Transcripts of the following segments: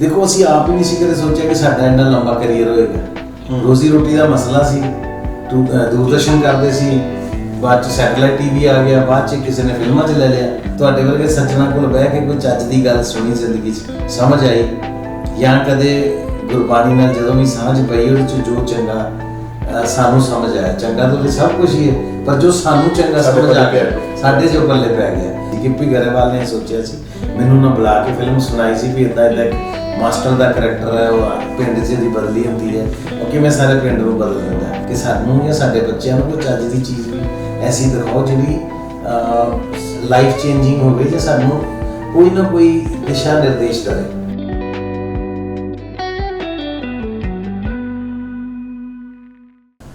ਦੇਖੋ ਅਸੀਂ ਆਪ ਹੀ ਨਹੀਂ ਸੀ ਕਦੇ ਸੋਚਿਆ ਕਿ ਸਾਡਾ ਇੰਨਾ ਲੰਬਾ ਕੈਰੀਅਰ ਹੋਏਗਾ। ਰੋਜ਼ੀ ਰੋਟੀ ਦਾ ਮਸਲਾ ਸੀ। ਦੂਰਦਰਸ਼ਨ ਕਰਦੇ ਸੀ। ਬਾਅਦ ਚ ਸੈਟਲਾਈਟ ਟੀਵੀ ਆ ਗਿਆ। ਬਾਅਦ ਚ ਕਿਸੇ ਨੇ ਫਿਲਮਾਂ 'ਚ ਲੈ ਲਿਆ। ਤੁਹਾਡੇ ਵਰਗੇ ਸੱਜਣਾ ਕੋਲ ਬਹਿ ਕੇ ਕੋਈ ਚੱਜ ਦੀ ਗੱਲ ਸੁਣੀ ਜ਼ਿੰਦਗੀ 'ਚ। ਸਮਝ ਆਈ। ਜਾਂ ਕਦੇ ਗੁਰਬਾਣੀ ਨਾਲ ਜਦੋਂ ਵੀ ਸਾਂਝ ਪਈ ਉਹਦੇ 'ਚ ਜੋ ਚੰਗਾ ਸਾਨੂੰ ਸਮਝ ਆਇਆ। ਚੰਗਾ ਤਾਂ ਸਭ ਕੁਝ ਹੀ ਹੈ ਪਰ ਜੋ ਸਾਨੂੰ ਚੰਗਾ ਸਮਝ ਆ ਗਿਆ। ਸਾਡੇ ਜੋ ਪੱਲੇ ਪੈ ਗਿਆ। ਗਿੱਪੀ ਗਰੇਵਾਲ ਨੇ ਸੋਚਿਆ ਸੀ। ਮੈਨੂੰ ਨਾ ਬੁਲਾ ਕੇ ਫਿਲਮ ਸੁਣਾਈ ਸੀ ਵੀ ਇਦਾਂ ਇਦਾਂ ਮਾਸਟਰ ਦਾ ਕਰੈਕਟਰ ਹੈ, ਉਹ ਪਿੰਡ 'ਚ ਦੀ ਬਦਲੀ ਹੁੰਦੀ ਹੈ। ਉਹ ਕਿਵੇਂ ਸਾਰੇ ਪਿੰਡ ਨੂੰ ਬਦਲ ਦਿੰਦਾ ਕਿ ਸਾਨੂੰ ਜਾਂ ਸਾਡੇ ਬੱਚਿਆਂ ਨੂੰ ਕੋਈ ਚੱਜ ਦੀ ਚੀਜ਼ ਐਸੀ ਦਿਖਾਓ ਜਿਹੜੀ ਲਾਈਫ ਚੇਂਜਿੰਗ ਹੋਵੇ ਜਾਂ ਸਾਨੂੰ ਕੋਈ ਨਾ ਕੋਈ ਦਿਸ਼ਾ ਨਿਰਦੇਸ਼ ਦੇਵੇ।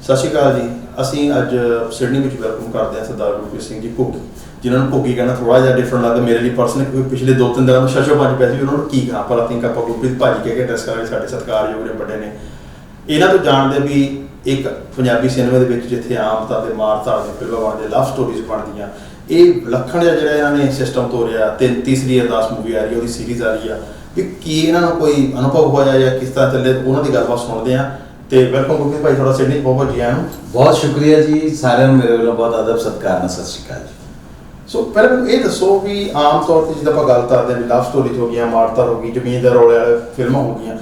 ਸਤਿ ਸ਼੍ਰੀ ਅਕਾਲ ਜੀ। ਅਸੀਂ ਅੱਜ ਸਿਡਨੀ ਵਿੱਚ ਵੈਲਕਮ ਕਰਦੇ ਹਾਂ ਸਰਦਾਰ ਗੁਰਪ੍ਰੀਤ ਸਿੰਘ ਜੀ ਭੁੱਗੀ। ਜਿਨ੍ਹਾਂ ਨੂੰ ਭੁੱਗੀ ਕਹਿਣਾ ਥੋੜਾ ਜਿਹਾ ਡਿਫਰੈਂਟ ਲੱਗਦਾ, ਮੇਰੇ ਲਈ ਪਰਸਨਲ ਕਿਉਂਕਿ ਪਿਛਲੇ 2-3 ਦਿਨਾਂ ਤੋਂ ਸ਼ਸ਼ੋ ਪੰਜ ਪੈ ਸੀ ਉਹਨਾਂ ਨੂੰ ਕੀ ਕਹਾਂ ਪਰ ਆਈ ਆਪਾਂ ਗੁਰਪ੍ਰੀਤ ਭਾਜੀ ਕਹਿ ਕੇ ਡਰੈਸ ਕਰਾਂਗੇ, ਸਾਡੇ ਸਤਿਕਾਰਯੋਗ ਨੇ ਵੱਡੇ ਨੇ। ਇਹਨਾਂ ਤੋਂ ਜਾਣਦੇ ਵੀ ਇੱਕ ਪੰਜਾਬੀ ਸਿਨੇਮਾ ਦੇ ਵਿੱਚ ਜਿੱਥੇ ਆਮਤਾ ਤੇ ਮਾਰਤਾ ਦੀਆਂ ਫਿਲਮਾਂ ਬਣਦੀਆਂ ਲਵ ਸਟੋਰੀਜ਼ ਬਣਦੀਆਂ, ਇਹ ਵਿਲੱਖਣ ਜਿਹਾ ਜਿਹੜਾ ਇਹਨਾਂ ਨੇ ਸਿਸਟਮ ਤੋਰਿਆ ਤੇ ਤੀਸਰੀ ਅਰਦਾਸ ਮੂਵੀ ਆ ਰਹੀ ਹੈ ਉਹਦੀ ਸੀਰੀਜ਼ ਆ ਰਹੀ ਆ। ਵੀ ਕੀ ਇਹਨਾਂ ਨੂੰ ਕੋਈ ਅਨੁਭਵ ਹੋਇਆ ਜਾਂ ਕਿਸ ਤਰ੍ਹਾਂ ਚੱਲੇ, ਉਹਨਾਂ ਦੀ ਗੱਲਬਾਤ ਸੁਣਦੇ ਆ ਤੇ ਵੈਲਕਮ ਗੁਰਪ੍ਰੀਤ ਭਾਈ, ਤੁਹਾਡਾ ਸਿਡਨੀ ਬਹੁਤ ਬਹੁਤ ਜੀ ਆਇਆਂ ਨੂੰ। ਬਹੁਤ ਸ਼ੁਕਰੀਆ ਜੀ, ਸਾਰਿਆਂ ਨੂੰ ਮੇਰੇ ਵੱਲੋਂ ਬਹੁਤ ਅਦਬ ਸਤਿਕਾਰ ਨਾਲ ਸਤਿ ਸ਼੍ਰੀ ਅਕਾਲ ਜੀ। ਸੋ ਪਹਿਲਾਂ ਮੈਨੂੰ ਇਹ ਦੱਸੋ ਵੀ ਆਮ ਤੌਰ ਤੇ ਜਿੱਦਾਂ ਆਪਾਂ ਗੱਲ ਕਰਦੇ ਹਾਂ ਵੀ ਲਵ ਸਟੋਰੀ ਹੋ ਗਈਆਂ ਮਾਰਤਾ ਹੋ ਗਈ ਜ਼ਮੀਨ ਦੇ ਰੋਲੇ ਵਾਲੇ ਫਿਲਮਾਂ ਹੋ ਗਈਆਂ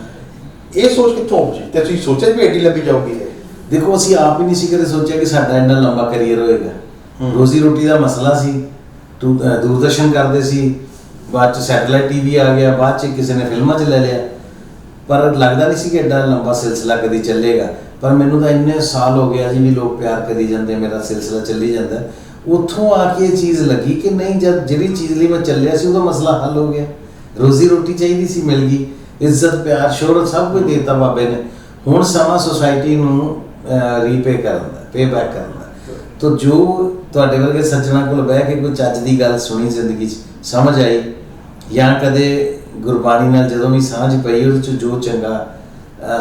ਇਹ ਸੋਚ ਕਿੱਥੋਂ ਉਪਜੀ ਤੇ ਤੁਸੀਂ ਸੋਚਿਆ ਵੀ ਐਡੀ ਲੰਬੀ ਜਾਊਗੀ ਇਹ? ਦੇਖੋ ਅਸੀਂ ਆਪ ਹੀ ਨਹੀਂ ਸੀ ਕਦੇ ਸੋਚਿਆ ਕਿ ਸਾਡਾ ਇੰਨਾ ਲੰਬਾ ਕੈਰੀਅਰ ਹੋਏਗਾ। ਰੋਜ਼ੀ ਰੋਟੀ ਦਾ ਮਸਲਾ ਸੀ ਦੂਰਦਰਸ਼ਨ ਕਰਦੇ ਸੀ ਬਾਅਦ ਚ ਸੈਟਲਾਈਟ ਟੀਵੀ ਆ ਗਿਆ ਬਾਅਦ ਚ ਕਿਸੇ ਨੇ ਫਿਲਮਾਂ 'ਚ ਲੈ ਲਿਆ। ਪਰ ਲੱਗਦਾ ਨਹੀਂ ਸੀ ਕਿ ਐਡਾ ਲੰਬਾ ਸਿਲਸਿਲਾ ਕਦੀ ਚੱਲੇਗਾ। ਪਰ ਮੈਨੂੰ ਤਾਂ ਇੰਨੇ ਸਾਲ ਹੋ ਗਿਆ ਜੀ ਵੀ ਲੋਕ ਪਿਆਰ ਕਰੀ ਜਾਂਦੇ ਮੇਰਾ ਸਿਲਸਿਲਾ ਚੱਲੀ ਜਾਂਦਾ। ਉੱਥੋਂ ਆ ਕੇ ਇਹ ਚੀਜ਼ ਲੱਗੀ ਕਿ ਨਹੀਂ ਜਦ ਜਿਹੜੀ ਚੀਜ਼ ਲਈ ਮੈਂ ਚੱਲਿਆ ਸੀ ਉਹਦਾ ਮਸਲਾ ਹੱਲ ਹੋ ਗਿਆ। ਰੋਜ਼ੀ ਰੋਟੀ ਚਾਹੀਦੀ ਸੀ ਮਿਲ ਗਈ। ਇੱਜ਼ਤ ਪਿਆਰ ਸ਼ੋਹਰਤ ਸਭ ਕੁਝ ਦੇਤਾ ਬਾਬੇ ਨੇ। ਹੁਣ ਸਮਾਂ ਸੋਸਾਇਟੀ ਨੂੰ ਰੀਪੇ ਕਰਨ ਦਾ ਪੇ ਬੈਕ ਕਰਨ ਦਾ। ਤੋ ਜੋ ਤੁਹਾਡੇ ਵਰਗੇ ਸੱਜਣਾ ਕੋਲ ਬਹਿ ਕੇ ਕੋਈ ਚੱਜ ਦੀ ਗੱਲ ਸੁਣੀ ਜ਼ਿੰਦਗੀ 'ਚ ਸਮਝ ਆਈ ਜਾਂ ਕਦੇ ਗੁਰਬਾਣੀ ਨਾਲ ਜਦੋਂ ਵੀ ਸਾਂਝ ਪਈ ਉਹਦੇ 'ਚ ਜੋ ਚੰਗਾ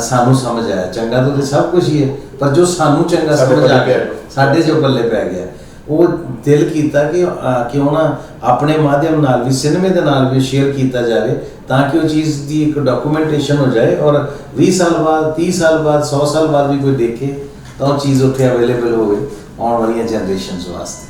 ਸਾਨੂੰ ਸਮਝ ਆਇਆ। ਚੰਗਾ ਤਾਂ ਸਭ ਕੁਝ ਹੀ ਹੈ ਪਰ ਜੋ ਸਾਨੂੰ ਚੰਗਾ ਸਮਝ ਆ ਗਿਆ। ਸਾਡੇ ਜੋ ਪੱਲੇ ਪੈ ਗਿਆ। ਉਹ ਦਿਲ ਕੀਤਾ ਕਿ ਅਹ, ਕਿਉਂ ਨਾ ਆਪਣੇ ਮਾਧਿਅਮ ਨਾਲ ਵੀ ਸਿਨੇਮੇ ਦੇ ਨਾਲ ਵੀ ਸ਼ੇਅਰ ਕੀਤਾ ਜਾਵੇ ਤਾਂ ਕਿ ਉਹ ਚੀਜ਼ ਦੀ ਇੱਕ ਡਾਕੂਮੈਂਟੇਸ਼ਨ ਹੋ ਜਾਏ ਔਰ 20 ਸਾਲ ਬਾਅਦ 30 ਸਾਲ ਬਾਅਦ 100 ਸਾਲ ਬਾਅਦ ਵੀ ਕੋਈ ਦੇਖੇ ਤਾਂ ਉਹ ਚੀਜ਼ ਉੱਥੇ ਅਵੇਲੇਬਲ ਹੋਵੇ ਆਉਣ ਵਾਲੀਆਂ ਜਨਰੇਸ਼ਨਸ ਵਾਸਤੇ।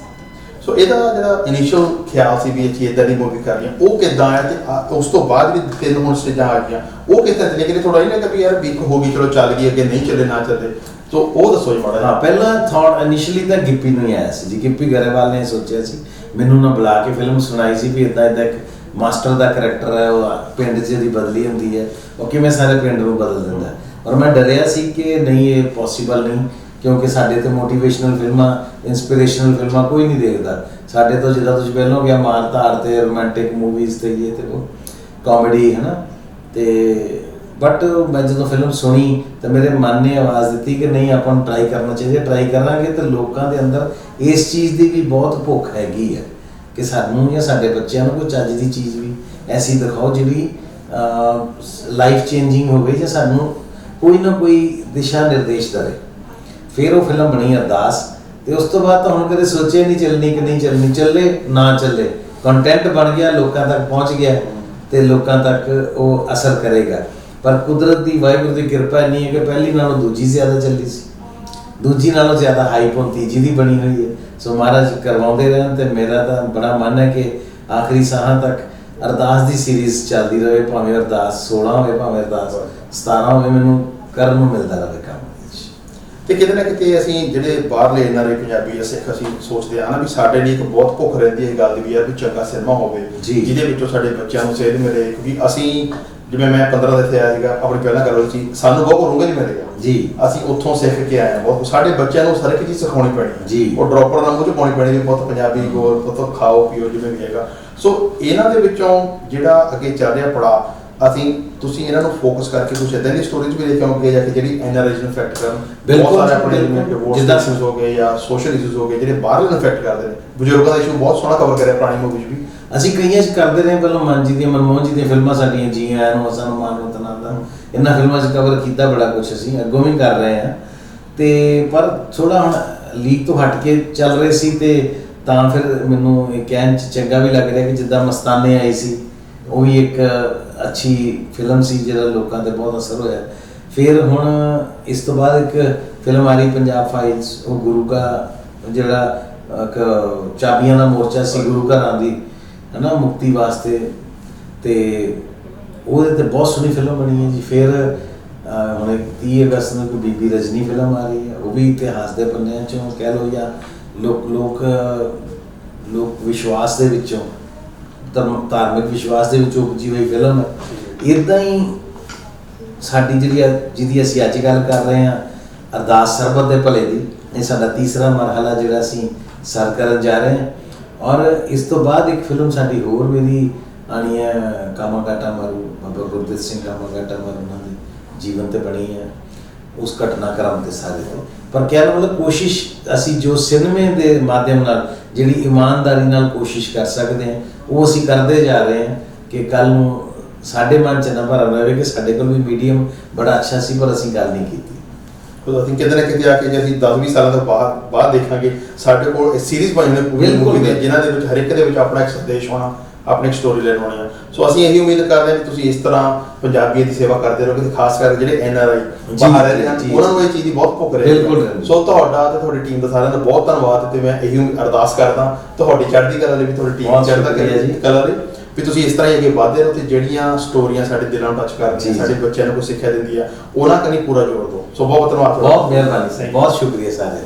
ਸੋ ਇਹਦਾ ਜਿਹੜਾ ਇਨੀਸ਼ੀਅਲ ਖਿਆਲ ਸੀ ਵੀ ਇਹ ਇਦਾਂ ਦੀ ਮੂਵੀ ਕਰਨੀ ਆ, ਉਹ ਕਿੱਦਾਂ ਆਇਆ ਤੇ ਆ- ਉਸ ਤੋਂ ਬਾਅਦ ਵੀ ਤਿੰਨ ਹੁਣ ਸਟੇਜਾਂ ਆ ਗਈਆਂ। ਉਹ ਕਿਸ ਤਰ੍ਹਾਂ ਚੱਲੇ ਥੋੜਾ ਇਹ ਲੱਗਦਾ ਵੀ ਯਾਰ ਵੀਕ ਹੋ ਗਈ, ਚਲੋ ਚੱਲ ਗਈ, ਅੱਗੇ ਨਹੀਂ ਚੱਲੇ, ਨਾ ਚੱਲੇ। ਸੋ ਉਹ ਦੱਸੋ ਜੀ ਮਾੜਾ ਹਾਂ ਜਿਹਾ ਪਹਿਲਾਂ ਥਾਟ ਇਨੀਸ਼ੀਅਲੀ ਤਾਂ ਗਿੱਪੀ ਨੂੰ ਹੀ ਆਇਆ ਸੀ ਜੀ। ਗਿੱਪੀ ਗਰੇਵਾਲ ਨੇ ਸੋਚਿਆ ਸੀ, ਮੈਨੂੰ ਨਾ ਬੁਲਾ ਕੇ ਫਿਲਮ ਸੁਣਾਈ ਸੀ ਵੀ ਇਦਾਂ ਇਦਾਂ ਇੱਕ ਮਾਸਟਰ ਦਾ ਕਰੈਕਟਰ ਹੈ, ਉਹ ਪਿੰਡ 'ਚ ਦੀ ਬਦਲੀ ਹੁੰਦੀ ਹੈ, ਉਹ ਕਿਵੇਂ ਸਾਰੇ ਪਿੰਡ ਨੂੰ ਬਦਲ ਦਿੰਦਾ ਹੈ। ਔਰ ਮੈਂ ਡਰਿਆ ਸੀ ਕਿ ਨਹੀਂ, ਇਹ ਪੋਸੀਬਲ ਨਹੀਂ। ਕਿਉਂਕਿ ਸਾਡੇ ਤੇ ਮੋਟੀਵੇਸ਼ਨਲ ਫਿਲਮਾਂ ਇਨਸਪੀਰੇਸ਼ਨਲ ਫਿਲਮਾਂ ਕੋਈ ਨਹੀਂ ਦੇਖਦਾ। ਸਾਡੇ ਤੋਂ ਜਿੱਦਾਂ ਤੁਸੀਂ ਪਹਿਲਾਂ ਗਿਆ ਮਾਰ ਧਾਰ ਤੇ ਰੋਮਾਂਟਿਕ ਮੂਵੀਜ਼ ਤੇ ਇਹ ਤੇ ਉਹ ਕਾਮੇਡੀ ਹੈ ਨਾ ਤੇ ਬਟ ਮੈਂ ਜਦੋਂ ਫਿਲਮ ਸੁਣੀ ਤਾਂ ਮੇਰੇ ਮਨ ਨੇ ਆਵਾਜ਼ ਦਿੱਤੀ ਕਿ ਨਹੀਂ, ਆਪਾਂ ਨੂੰ ਟਰਾਈ ਕਰਨਾ ਚਾਹੀਦਾ। ਟਰਾਈ ਕਰਾਂਗੇ ਤੇ ਲੋਕਾਂ ਦੇ ਅੰਦਰ ਇਸ ਚੀਜ਼ ਦੀ ਵੀ ਬਹੁਤ ਭੁੱਖ ਹੈਗੀ ਹੈ ਕਿ ਸਾਨੂੰ ਜਾਂ ਸਾਡੇ ਬੱਚਿਆਂ ਨੂੰ ਕੋਈ ਚੱਜ ਦੀ ਚੀਜ਼ ਵੀ ਐਸੀ ਦਿਖਾਓ ਜਿਹੜੀ ਲਾਈਫ ਚੇਂਜਿੰਗ ਹੋਵੇ ਜਾਂ ਸਾਨੂੰ ਕੋਈ ਨਾ ਕੋਈ ਦਿਸ਼ਾ ਨਿਰਦੇਸ਼ ਦੇਵੇ। ਫਿਰ ਉਹ ਫਿਲਮ ਬਣੀ ਅਰਦਾਸ ਤੇ ਉਸ ਤੋਂ ਬਾਅਦ ਤਾਂ ਹੁਣ ਕਦੇ ਸੋਚਿਆ ਨਹੀਂ ਚੱਲਣੀ ਕਿ ਨਹੀਂ ਚੱਲਣੀ, ਚੱਲੇ, ਨਾ ਚੱਲੇ। ਕੰਟੈਂਟ ਬਣ ਗਿਆ, ਲੋਕਾਂ ਤੱਕ ਪਹੁੰਚ ਗਿਆ ਤੇ ਲੋਕਾਂ ਤੱਕ ਉਹ ਅਸਰ ਕਰੇਗਾ। ਪਰ ਕੁਦਰਤ ਦੀ ਵਾਹਿਗੁਰੂ ਦੀ ਕਿਰਪਾ ਇੰਨੀ ਹੈ ਕਿ ਪਹਿਲੀ ਨਾਲੋਂ ਦੂਜੀ ਜ਼ਿਆਦਾ ਚੱਲੀ ਸੀ। ਦੂਜੀ ਨਾਲੋਂ ਜ਼ਿਆਦਾ ਹਾਈਪ ਹੁਣ ਤੀਜੀ ਦੀ ਬਣੀ ਹੋਈ ਹੈ। ਸੋ ਮਹਾਰਾਜ ਕਰਵਾਉਂਦੇ ਰਹਿਣ ਤੇ ਮੇਰਾ ਤਾਂ ਬੜਾ ਮਨ ਹੈ ਕਿ ਆਖਰੀ ਸਾਹਾਂ ਤੱਕ ਅਰਦਾਸ ਦੀ ਸੀਰੀਜ਼ ਚੱਲਦੀ ਰਹੇ, ਭਾਵੇਂ ਅਰਦਾਸ 16 ਹੋਵੇ, ਭਾਵੇਂ ਅਰਦਾਸ 17 ਹੋਵੇ, ਮੈਨੂੰ ਕਰਨ ਨੂੰ ਮਿਲਦਾ ਰਹੇ। ਤੇ ਕਿਤੇ ਨਾ ਕਿਤੇ ਅਸੀਂ ਜਿਹੜੇ ਬਾਹਰਲੇ ਦੇ ਪੰਜਾਬੀ ਜਾਂ ਸਿੱਖ ਅਸੀਂ ਸੋਚਦੇ ਆ ਨਾ ਵੀ ਸਾਡੇ ਲਈ ਇੱਕ ਬਹੁਤ ਭੁੱਖ ਰਹਿੰਦੀ ਹੈ ਇਹ ਗੱਲ ਦੀ ਵੀ ਯਾਰ ਵੀ ਚੰਗਾ ਸਿਨੇਮਾ ਹੋਵੇ। ਜਿਹਦੇ ਵਿੱਚੋਂ ਸਾਡੇ ਬੱਚਿਆਂ ਨੂੰ ਸੇਧ ਮਿਲੇ ਕਿਉਂਕਿ ਅਸੀਂ ਜਿਵੇਂ ਮੈਂ 15 ਦੇ ਇੱਥੇ ਆਇਆ ਸੀਗਾ ਆਪਣੀ ਪਹਿਲਾਂ ਗੱਲ ਸੀ ਸਾਨੂੰ ਬਹੁਤ ਰੋਂਗੇ ਨਹੀਂ ਮਿਲੇਗਾ ਜੀ। ਅਸੀਂ ਉੱਥੋਂ ਸਿੱਖ ਕੇ ਆਏ ਹਾਂ ਬਹੁਤ ਸਾਡੇ ਬੱਚਿਆਂ ਨੂੰ ਇੱਕ ਚੀਜ਼ ਸਿਖਾਉਣੀ ਪੈਣੀ ਜੀ। ਉਹ ਡ੍ਰੌਪਰ ਨਾਲ ਮੂੰਹ ਚ ਪਾਉਣੀ ਪੈਣੀ ਬਹੁਤ ਪੰਜਾਬੀ ਗੋਲ ਪੁੱਤ ਖਾਓ ਪੀਓ ਜਿਵੇਂ ਵੀ ਹੈਗਾ। ਸੋ ਇਹਨਾਂ ਦੇ ਵਿੱਚੋਂ ਜਿਹੜਾ ਅੱਗੇ ਚੱਲ ਰਿਹਾ ਪੜਾ ਅਸੀਂ ਤੁਸੀਂ ਇਹਨਾਂ ਨੂੰ ਫੋਕਸ ਕਰਕੇ ਕੁਝ ਇਦਾਂ ਦੀ ਸਟੋਰੀਜ਼ ਵੀ ਲੈ ਕੇ ਆਉਂਗੇ ਜਾਂ ਕਿ ਜਿਹੜੀ ਐਨਆਰਆਈਜ਼ ਨੂੰ ਇਫੈਕਟ ਕਰਨ ਬਿਲਕੁਲ, ਬਹੁਤ ਸਾਰੇ ਆਪਣੇ ਜਿੱਦਾਂ- ਇਸ਼ੂਜ਼ ਹੋ ਗਏ ਜਾਂ ਸੋਸ਼ਲ ਇਸ਼ੂਜ਼ ਹੋ ਗਏ ਜਿਹੜੇ ਬਾਹਰਲੇ ਨੂੰ ਇਫੈਕਟ ਕਰਦੇ ਨੇ। ਬਜ਼ੁਰਗਾਂ ਦਾ ਇਸ਼ੂ ਬਹੁਤ ਸੋਹਣਾ ਕਵਰ ਕਰਿਆ ਪੁਰਾਣੀ ਮੂਵੀਜ਼ ਵੀ। ਅਸੀਂ ਕਈਆਂ ਚ ਕਰਦੇ ਰਹੇ ਪਹਿਲਾਂ ਮਨ ਜੀ ਦੀਆਂ ਮਨਮੋਹਨ ਜੀ ਦੀਆਂ ਫਿਲਮਾਂ ਸਾਡੀਆਂ ਜੀ ਆਇਆਂ ਨੂੰ ਅਸਾਂ ਨੂੰ ਮਾਨ ਰਤਨਾਂ ਦਾ ਇਹਨਾਂ ਫਿਲਮਾਂ 'ਚ ਕਵਰ ਕੀਤਾ ਬੜਾ ਕੁਝ ਅਸੀਂ ਅੱਗੋਂ ਵੀ ਕਰ ਰਹੇ ਹਾਂ। ਤੇ ਪਰ ਥੋੜਾ ਹੁਣ ਲੀਕ ਤੋਂ ਹਟ ਕੇ ਚੱਲ ਰਹੇ ਸੀ ਤੇ ਤਾਂ ਫਿਰ ਮੈਨੂੰ ਇਹ ਕਹਿਣ ਚ ਚੰਗਾ ਵੀ ਲੱਗ ਰਿਹਾ ਕਿ ਜਿੱਦਾਂ ਮਸਤਾਨੇ ਆਈ ਸੀ ਉਹ ਵੀ ਇੱਕ ਅੱਛੀ ਫਿਲਮ ਸੀ ਜਿਹੜਾ ਲੋਕਾਂ ਤੇ ਬਹੁਤ ਅਸਰ ਹੋਇਆ। ਫਿਰ ਹੁਣ ਇਸ ਤੋਂ ਬਾਅਦ ਇੱਕ ਫਿਲਮ ਆ ਰਹੀ ਪੰਜਾਬ ਫਾਈਲਸ ਉਹ ਗੁਰੂ ਦਾ ਜਿਹੜਾ ਅਹ, ਚਾਬੀਆਂ ਦਾ ਮੋਰਚਾ ਸੀ ਗੁਰੂ ਘਰਾਂ ਦੀ ਹਨਾ ਮੁਕਤੀ ਵਾਸਤੇ। ਤੇ ਉਹਦੇ ਤੇ ਬਹੁਤ ਸੋਹਣੀ ਫਿਲਮ ਬਣੀ ਹੈ ਜੀ। ਫਿਰ ਹੁਣ ਇੱਕ 30 ਅਗਸਤ ਨੂੰ ਕੋਈ ਬੀਬੀ ਰਜਨੀ ਫਿਲਮ ਆ ਰਹੀ ਹੈ। ਉਹ ਵੀ ਇਤਿਹਾਸ ਦੇ ਪੰਨਿਆਂ ਚੋਂ ਕਹਿ ਲਓ ਜਾਂ ਲੋਕ ਲੋਕ ਲੋਕ ਵਿਸ਼ਵਾਸ ਦੇ ਵਿੱਚੋਂ ਧਰਮ, ਧਾਰਮਿਕ ਵਿਸ਼ਵਾਸ ਦੇ ਵਿੱਚੋਂ ਉਪਜੀ ਹੋਈ ਫਿਲਮ ਹੈ ਇਦਾਂ ਹੀ ਸਾਡੀ ਜਿਹੜੀ ਆ- ਜਿਹਦੀ ਅਸੀਂ ਅੱਜ ਗੱਲ ਕਰ ਰਹੇ ਹਾਂ, ਅਰਦਾਸ ਸਰਬਤ ਦੇ ਭਲੇ ਦੀ, ਇਹ ਸਾਡਾ ਤੀਸਰਾ ਮਰਹਲਾ ਜਿਹੜਾ ਅਸੀਂ ਸਰ ਕਰਨ ਜਾ ਰਹੇ ਹਾਂ। ਔਰ ਇਸ ਤੋਂ ਬਾਅਦ ਇੱਕ ਫਿਲਮ ਸਾਡੀ ਹੋਰ ਮੇਰੀ ਆਣੀ ਹੈ, ਕਾਮਾਗਾਟਾ ਮਾਰੂ, ਬਾਬਾ ਗੁਰਦੇਵ ਸਿੰਘ ਕਾਮਾਗਾਟਾ ਮਾਰੂ, ਉਹਨਾਂ ਦੀ ਜੀਵਨ ਤੇ ਬਣੀ ਹੈ। ਉਸ ਘਟਨਾਕ੍ਰਮ ਤੇ ਸਾਰੇ ਤੇ। ਪਰ ਕਹਿਣ ਦਾ ਮਤਲਬ ਕੋਸ਼ਿਸ਼ ਅਸੀਂ ਜੋ ਸਿਨੇਮੇ ਦੇ ਮਾਧਿਅਮ ਨਾਲ ਜਿਹੜੀ ਇਮਾਨਦਾਰੀ ਨਾਲ ਕੋਸ਼ਿਸ਼ ਕਰ ਸਕਦੇ ਹਾਂ ਉਹ ਅਸੀਂ ਕਰਦੇ ਜਾ ਰਹੇ ਹਾਂ ਕਿ ਕੱਲ ਨੂੰ ਸਾਡੇ ਮਨ ਚ ਨਾ ਭਰਮ ਰਹੇ ਕਿ ਸਾਡੇ ਕੋਲ ਵੀ ਮੀਡੀਅਮ ਬੜਾ ਅੱਛਾ ਸੀ ਪਰ ਅਸੀਂ ਗੱਲ ਨਹੀਂ ਕੀਤੀ। ਖੁਦ ਅਸੀਂ ਕਿਤੇ ਨਾ ਕਿਤੇ ਆ ਕੇ ਜੇ ਅਸੀਂ 10-20 ਸਾਲਾਂ ਤੋਂ ਬਾਅਦ ਬਾਅਦ ਦੇਖਾਂਗੇ ਸਾਡੇ ਕੋਲ ਸੀਰੀਜ਼ ਬਣੀ ਹੋਈ ਪੂਰੀ ਮੂਵੀ ਦੇ ਬਿਲਕੁਲ। ਜਿਨ੍ਹਾਂ ਦੇ ਵਿੱਚ ਹਰ ਇੱਕ ਦੇ ਵਿੱਚ ਆਪਣਾ ਇੱਕ ਸੰਦੇਸ਼ ਹੋਣਾ ਆਪਣੀ ਇੱਕ ਸਟੋਰੀ ਲਾਈਨ ਹੋਣੀ ਆ ਸੋ ਅਸੀਂ ਇਹੀ ਉਮੀਦ ਕਰਦੇ ਹਾਂ ਕਿ ਤੁਸੀਂ ਇਸ ਤਰ੍ਹਾਂ ਪੰਜਾਬੀਅਤ ਦੀ ਸੇਵਾ ਕਰਦੇ ਰਹੋਗੇ ਤੇ ਖਾਸ ਕਰਕੇ ਜਿਹੜੇ ਐਨ ਆਰ ਆਈ ਬਾਹਰ ਰਹਿ ਰਹੇ ਹਨ ਉਹਨਾਂ ਨੂੰ ਇਹ ਚੀਜ਼ ਦੀ ਬਹੁਤ ਭੁੱਖ ਰਹੀ ਬਿਲਕੁਲ। ਸੋ ਤੁਹਾਡਾ ਤੇ ਤੁਹਾਡੀ ਟੀਮ ਦਾ ਸਾਰਿਆਂ ਦਾ ਬਹੁਤ ਧੰਨਵਾਦ ਤੇ ਮੈਂ ਇਹੀ ਅਰਦਾਸ ਕਰਦਾ ਤੁਹਾਡੀ ਚੜ੍ਹਦੀ ਕਲਾ ਲਈ ਵੀ ਤੁਹਾਡੀ ਟੀਮ ਚੜ੍ਹਦਾ ਸ਼ੁਕਰੀਆ ਜੀ। ਕਲਾ ਲਈ ਵੀ ਤੁਸੀਂ ਇਸ ਤਰ੍ਹਾਂ ਹੀ ਅੱਗੇ ਵਧਦੇ ਰਹੋ ਤੇ ਜਿਹੜੀਆਂ ਸਟੋਰੀਆਂ ਸਾਡੇ ਦਿਲਾਂ ਨੂੰ ਟੱਚ ਕਰਦੀਆਂ ਸਾਡੇ। ਬੱਚਿਆਂ ਨੂੰ ਕੋਈ ਸਿੱਖਿਆ ਦਿੰਦੀ ਆ ਉਹਨਾਂ ਕਨੀ ਪੂਰਾ ਜ਼ੋਰ ਦਿਓ ਸੋ ਬਹੁਤ ਧੰਨਵਾਦ। ਬਹੁਤ ਮਿਹਰਬਾਨੀ ਬਹੁਤ ਸ਼ੁਕਰੀਆ ਸਾਰੇ